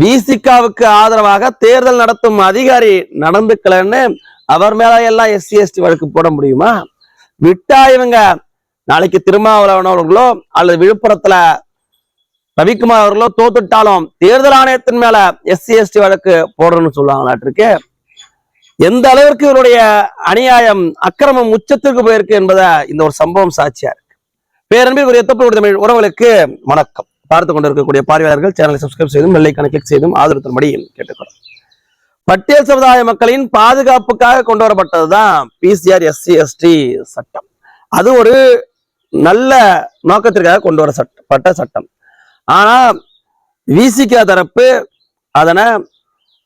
விசிகாவுக்கு ஆதரவாக தேர்தல் நடத்தும் அதிகாரி நடந்துக்கலன்னு அவர் மேல எல்லாம் எஸ்சி எஸ்டி வழக்கு போட முடியுமா? விட்டா இவங்க நாளைக்கு திருமாவளவன் அவர்களோ அல்லது விழுப்புரத்துல ரவிக்குமார் அவர்களோ தோத்துட்டாலும் தேர்தல் ஆணையத்தின் மேல எஸ்சி எஸ்டி வழக்கு போடணும்னு சொல்லுவாங்களாட்டிருக்கு. எந்த அளவிற்கு இவருடைய அநியாயம் அக்கிரமம் உச்சத்திற்கு போயிருக்கு என்பதை இந்த ஒரு சம்பவம் சாட்சியா இருக்கு. பேரன்பிற்குரிய தொப்பு தமிழ் உறவுகளுக்கு வணக்கம். பார்த்து கொண்டிருக்கக்கூடிய பார்வையாளர்கள் சேனலை சப்ஸ்கிரைப் செய்தும் வெள்ளைக்கான கிளிக் செய்தும் ஆதரவு தரும்படி கேட்டுக்கிறோம் பட்டியல் சமுதாய மக்களின் பாதுகாப்புக்காக கொண்டு வரப்பட்டதுதான் பிசிஆர் எஸ்சி எஸ்டி சட்டம். அது ஒரு நல்ல நோக்கத்திற்காக கொண்டு வரப்பட்ட சட்டம். ஆனா விசிகா தரப்பு அதனை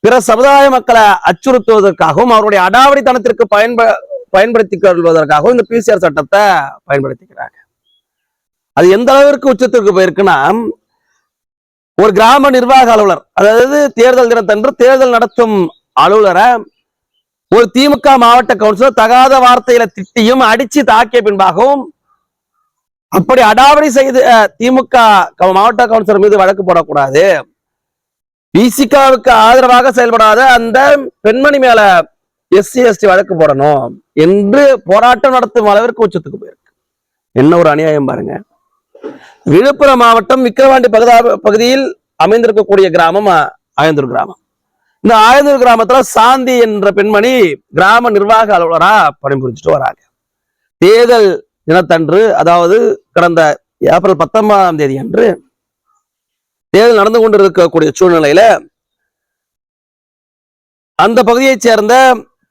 பிற சமுதாய மக்களை அச்சுறுத்துவதற்காகவும் அவருடைய அடாவடித்தனத்திற்கு பயன்ப பயன்படுத்திக் கொள்வதற்காகவும் இந்த பிசிஆர் சட்டத்தை பயன்படுத்திக்கிறாங்க. அது எந்த அளவிற்கு உச்சத்திற்கு போயிருக்குன்னா ஒரு கிராம நிர்வாக அலுவலர் அதாவது தேர்தல் தினத்தன்று தேர்தல் நடத்தும் அலுவலரை ஒரு திமுக மாவட்ட கவுன்சிலர் தகாத வார்த்தையில திட்டியும் அடிச்சு தாக்கிய பின்பாகவும் அப்படி அடாவடி செய்து திமுக மாவட்ட கவுன்சிலர் மீது வழக்கு போடக்கூடாது. பிசிகாவுக்கு ஆதரவாக செயல்படாத அந்த பெண்மணி மேல எஸ்சி எஸ்டி வழக்கு போடணும் என்று போராட்டம் நடத்தும் அளவிற்கு உச்சத்துக்கு போயிருக்கு. என்ன ஒரு அநியாயம் பாருங்க. விழுப்புரம் மாவட்டம் விக்கிரவாண்டி பகுதா பகுதியில் அமைந்திருக்கக்கூடிய கிராமம் ஆயந்தூர் கிராமம். இந்த ஆயந்தூர் கிராமத்துல சாந்தி என்ற பெண்மணி கிராம நிர்வாக அலுவலரா பணிபுரிஞ்சுட்டு வராங்க. தேர்தல் தினத்தன்று அதாவது கடந்த ஏப்ரல் பத்தொன்பதாம் தேதி அன்று தேர்தல் நடந்து கொண்டிருக்கக்கூடிய சூழ்நிலையில அந்த பகுதியைச் சேர்ந்த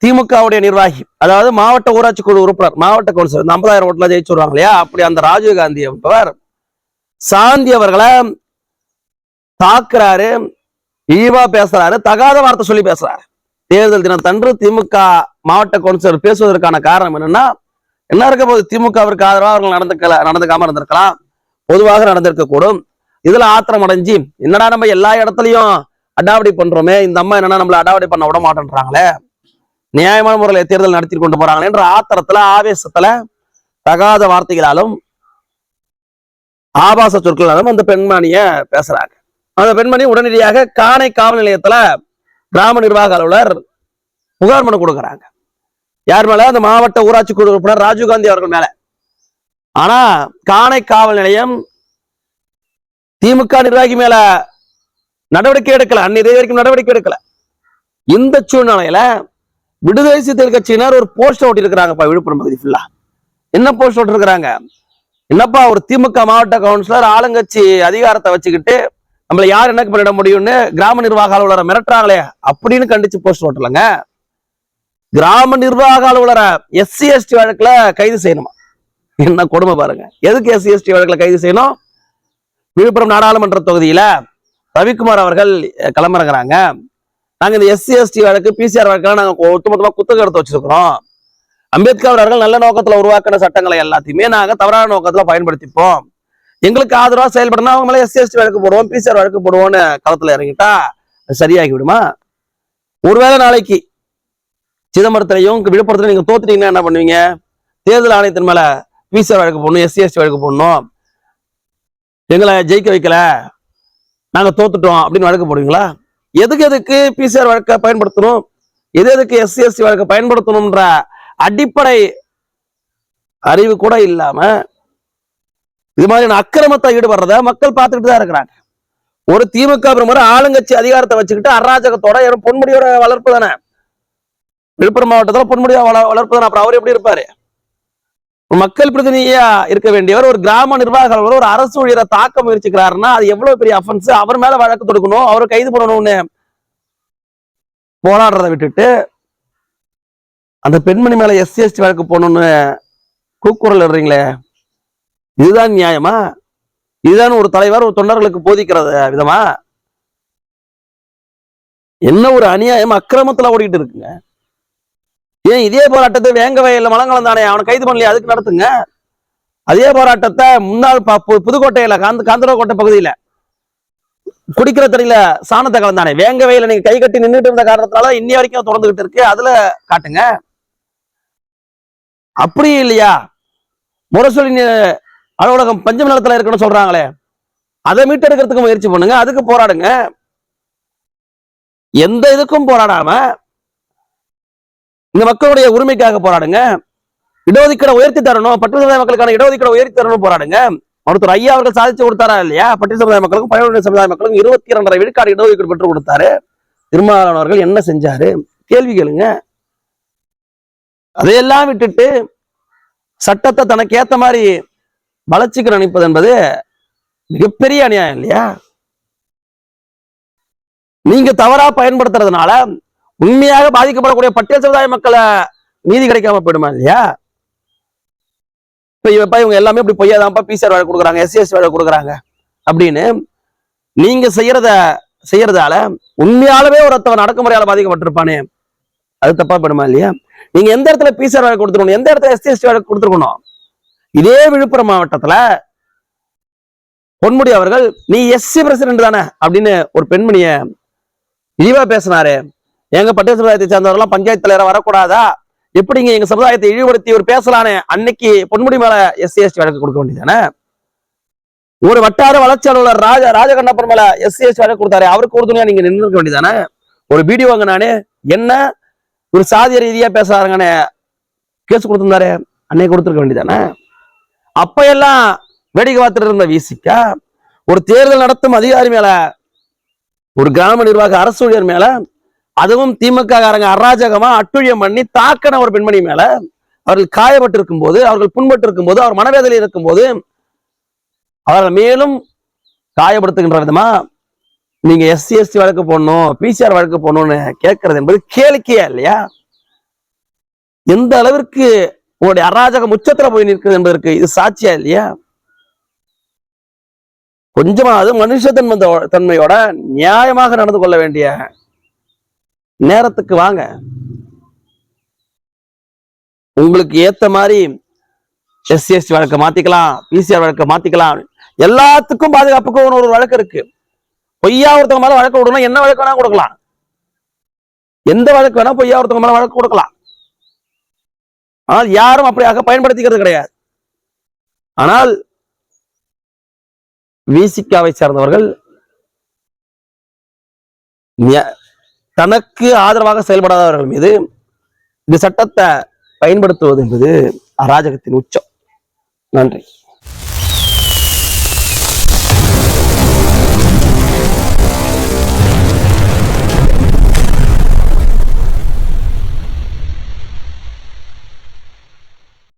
திமுகவுடைய நிர்வாகி அதாவது மாவட்ட ஊராட்சி குழு உறுப்பினர் மாவட்ட கவுன்சிலர் இந்த ஐம்பதாயிரம் ஓட்டுல ஜெயிச்சு வருவாங்க இல்லையா? அப்படி அந்த ராஜீவ்காந்தி என்பவர் சாந்தி அவர்களை தாக்குறாரு இழிவா பேசுறாரு தகாத வார்த்தை சொல்லி பேசுறாரு. தேர்தல் தினத்தன்று திமுக மாவட்ட கவுன்சிலர் பேசுவதற்கான காரணம் என்னன்னா என்ன இருக்க போது திமுகவிற்கு ஆதரவாக அவர்கள் நடந்துக்கல நடந்துக்காம இருந்திருக்கலாம். பொதுவாக நடந்திருக்க கூடும் இதுல ஆத்திரம் அடைஞ்சு என்னடா நம்ம எல்லா இடத்துலயும் அடாவடி பண்றோமே இந்த அம்மா என்னன்னா நம்மள அடாவடி பண்ண விட மாட்டேன்றாங்களே? நியாயமான முறையில் தேர்தல் நடத்தி கொண்டு போறாங்க என்ற ஆத்திரத்துல ஆவேசத்துல தகாத வார்த்தைகளாலும் ஆபாச சொற்களாலும் அந்த பெண்மணிய பேசுறாங்க. அந்த பெண்மணி உடனடியாக காணை காவல் நிலையத்துல கிராம நிர்வாக அலுவலர் புகார் மனு கொடுக்குறாங்க. யார் மேல? அந்த மாவட்ட ஊராட்சி குழு உறுப்பினர் ராஜீவ்காந்தி அவர்கள் மேல. ஆனா காணை காவல் நிலையம் திமுக நிர்வாகி மேல நடவடிக்கை எடுக்கல. அன்னை வரைக்கும் நடவடிக்கை எடுக்கல. இந்த சூழ்நிலையில விடுதலை சிறுத்தைகள் கட்சியினர் ஒரு போஸ்டர் ஓட்டி இருக்கிறாங்கப்பா விழுப்புரம் பகுதி ஃபுல்லா என்ன போஸ்டர் ஓட்டிருக்கிறாங்க என்னப்பா ஒரு திமுக மாவட்ட கவுன்சிலர் ஆளுங்கட்சி அதிகாரத்தை வச்சுக்கிட்டு நம்மள யார் என்ன பண்ணிட முடியும்னு கிராம நிர்வாக அலுவலரை மிரட்டுறாங்களே அப்படின்னு கண்டிச்சு போஸ்டர் ஓட்டலங்க கிராம நிர்வாக அலுவலரை எஸ்சி எஸ்டி வழக்குல கைது செய்யணுமா? என்ன கொடுமை பாருங்க. எதுக்கு எஸ்சி எஸ்டி வழக்குல கைது செய்யணும்? விழுப்புரம் நாடாளுமன்ற தொகுதியில ரவிக்குமார் அவர்கள் களமிறங்குறாங்க. நாங்கள் இந்த எஸ்சி எஸ்டி வழக்கு பிசிஆர் வழக்கெல்லாம் நாங்கள் ஒட்டுமொத்தமாக குத்தகை எடுத்து வச்சிருக்கிறோம். அம்பேத்கர் அவர்கள் நல்ல நோக்கத்துல உருவாக்கின சட்டங்களை எல்லாத்தையுமே நாங்கள் தவறான நோக்கத்துல பயன்படுத்திப்போம். எங்களுக்கு ஆதரவாக செயல்படணும் அவங்க மேலே எஸ்சி எஸ்டி வழக்கு போடுவோம் பிசிஆர் வழக்கு போடுவோம்னு களத்துல இறங்கிட்டா அது சரியாகி விடுமா? ஒருவேளை நாளைக்கு சிதம்பரத்திலையும் விழுப்புரத்துல நீங்க தோத்துட்டீங்கன்னா என்ன பண்ணுவீங்க? தேர்தல் ஆணையத்தின் மேல பிசிஆர் வழக்கு போடணும் எஸ்சி எஸ்டி வழக்கு போடணும். எங்களை ஜெயிக்க வைக்கல. நாங்கள் தோத்துட்டோம் அப்படின்னு வழக்கு போடுவீங்களா? எதுக்கு எதுக்கு பிசிஆர் வழக்கை பயன்படுத்தணும்? எது எதுக்கு எஸ்சி எஸ்டி வழக்கை பயன்படுத்தணும்ன்ற அடிப்படை அறிவு கூட இல்லாம இது மாதிரியான அக்கிரமத்தை ஈடுபடுறத மக்கள் பார்த்துக்கிட்டு தான் இருக்கிறாங்க. ஒரு திமுக பிரமுறை ஆளுங்கட்சி அதிகாரத்தை வச்சுக்கிட்டு அராஜகத்தோட பொன்முடியோட வளர்ப்பு தானே? விழுப்புரம் மாவட்டத்துல பொன்முடியா வள வளர்ப்பு தானே? அப்புறம் அவர் எப்படி இருப்பாரு? மக்கள் பிரதிநிதியா இருக்க வேண்டியவர் ஒரு கிராம நிர்வாக ஒரு அரசு ஊழியரை தாக்க முயற்சிக்கிறாருன்னா அது எவ்வளவு பெரிய அஃபென்ஸ் அவர் மேல வழக்கு தொடுக்கணும் அவரை கைது பண்ணணும்னு போராடுறதை விட்டுட்டு அந்த பெண்மணி மேல எஸ்சி எஸ்டி வழக்கு போடணும்னு கூக்குரல் இடுறீங்களே? இதுதான் நியாயமா? இதுதான் ஒரு தலைவர் ஒரு தொண்டர்களுக்கு போதிக்கிறது விதமா? என்ன ஒரு அநியாயம்? அக்கிரமத்துல ஓடிக்கிட்டு இருக்குங்க. ஏன் இதே போராட்டத்தை வேங்க வயல்ல மலங்கலந்தானே அவனை கைது பண்ணலையே? அதுக்கு நடத்துங்க. அதே போராட்டத்தை முன்னாள் ப- பு- புதுக்கோட்டையில காந்த காந்தரகோட்டை பகுதியில குடிக்கிற தண்ணியில சாணத்தை கலந்தானே? வேங்க வயல நீங்க கை கட்டி நின்றுட்டு இருந்த காரணத்தினால இன்னி வரைக்கும் தொடர்ந்துகிட்டு இருக்கு. அதுல காட்டுங்க. அப்படி இல்லையா? முரசொலி அலுவலகம் பஞ்சம் நிலத்துல இருக்குன்னு சொல்றாங்களே. அதை மீட்டெடுக்கிறதுக்கு முயற்சி பண்ணுங்க. அதுக்கு போராடுங்க. எந்த இதுக்கும் போராடாம இந்த மக்களுடைய உரிமைக்காக போராடுங்க. இடஒதுக்கீடை உயர்த்தி தரணும் பட்டியல் சமுதாய மக்களுக்கான இடஒதுக்கீடை உயர்த்தி தரணும் போராடுங்க. மருத்துவர் ஐயா அவர்கள் சாதிச்சு கொடுத்தாரா இல்லையா? பட்டியல் சமுதாய மக்களுக்கும் பயனுடைய சமுதாய மக்களுக்கும் இருபத்தி இரண்டரை விழுக்காடு இடஒதுக்கீடு பெற்றுக் கொடுத்தாரு. திருமாவளவன் அவர்கள் என்ன செஞ்சாரு? கேள்வி கேளுங்க. அதையெல்லாம் விட்டுட்டு சட்டத்தை தனக்கு ஏத்த மாதிரி வளர்ச்சிக்கு நினைப்பது என்பது மிகப்பெரிய அநியாயம் இல்லையா? நீங்க தவறா பயன்படுத்துறதுனால உண்மையாக பாதிக்கப்படக்கூடிய பட்டியல் சமுதாய மக்களை நீதி கிடைக்காம போயிடுமா இல்லையா? இப்ப இவப்பா இவங்க எல்லாமே இப்படி பொய்யாதான்ப்பா பிசிஆர் வேலை கொடுக்குறாங்க எஸ்சிஎஸ் வேலை கொடுக்குறாங்க அப்படின்னு நீங்க செய்யறத செய்யறதால உண்மையாலவே ஒருத்தவன் அடக்குமுறையால பாதிக்கப்பட்டிருப்பானே. அது தப்பா போயிடுமா இல்லையா? நீங்க எந்த இடத்துல பிசிஆர் வேலை கொடுத்துருக்கணும் எந்த இடத்துல எஸ்சிஎஸ்டி வேலை கொடுத்துருக்கணும்? இதே விழுப்புரம் மாவட்டத்துல பொன்முடி அவர்கள் நீ எஸ்சி பிரசிடென்ட் தானே? அப்படின்னு ஒரு பெண்மணிய இழிவா பேசினாரு. எங்க பட்டியல் சமுதாயத்தை சேர்ந்தவர்கள்லாம் பஞ்சாயத்து தலைவரா வரக்கூடாதா? எப்படிங்க எங்க சமுதாயத்தை இழிவுபடுத்தி ஒரு பேசலானே அன்னைக்கு பொன்முடி மேல எஸ்சி எஸ்டி வழக்கு கொடுக்க வேண்டியதானே? ஒரு வட்டார வளர்ச்சி அலுவலர் ராஜ ராஜகண்ணப்பன் மேல எஸ்சி எஸ்டி வழக்கு கொடுத்தாரு அவருக்கு உறுதுணையா நீங்க நின்று இருக்க வேண்டியதானே? ஒரு வீடியோ வாங்க நானு என்ன ஒரு சாதிய ரீதியா பேசுறாங்கன்னு கேஸ் கொடுத்திருந்தாரு அன்னைக்கு கொடுத்துருக்க வேண்டியதானே? அப்ப எல்லாம் வேடிக்கை பார்த்துட்டு இருந்த விசிக்க ஒரு தேர்தல் நடத்தும் அதிகாரி மேல ஒரு கிராம நிர்வாக அரசு ஊழியர் மேல அதுவும் திமுக காரங்க அராஜகமா அட்டுழியம் பண்ணி தாக்கின ஒரு பெண்மணி மேல அவர்கள் காயப்பட்டிருக்கும் போது அவர்கள் புண்பட்டு இருக்கும் போது அவர் மனவேதனை இருக்கும் போது அவர்கள் மேலும் காயப்படுத்துகின்ற விதமா நீங்க எஸ்சி எஸ்டி வழக்கு போடணும் பிசிஆர் வழக்கு போடணும்னு கேட்கறது என்பது கேளிக்கையா இல்லையா? எந்த அளவிற்கு உங்களுடைய அராஜகம் உச்சத்துல போய் நிற்கிறது என்பதற்கு இது சாட்சியா இல்லையா? கொஞ்சமாவது மனுஷத்தன்மை தன்மையோட நியாயமாக நடந்து கொள்ள வேண்டிய நேரத்துக்கு வாங்க. உங்களுக்கு ஏத்த மாதிரி எஸ்சி எஸ்டி வழக்கை மாத்திக்கலாம் பிசிஆர் வழக்கை மாத்திக்கலாம். எல்லாத்துக்கும் பாதுகாப்புக்கும் ஒரு வழக்கு இருக்கு. பொய்யா ஒருத்தவங்க மேல வழக்கு விடணும் என்ன வழக்கு வேணா கொடுக்கலாம். எந்த வழக்கு வேணா பொய்யா ஒருத்தவங்க மேல வழக்கு கொடுக்கலாம். ஆனால் யாரும் அப்படியாக பயன்படுத்திக்கிறது கிடையாது. ஆனால் விசிகாவை சார்ந்தவர்கள் தனக்கு ஆதரவாக செயல்படாதவர்கள் மீது இந்த சட்டத்தை பயன்படுத்துவது என்பது அராஜகத்தின் உச்சம். நன்றி.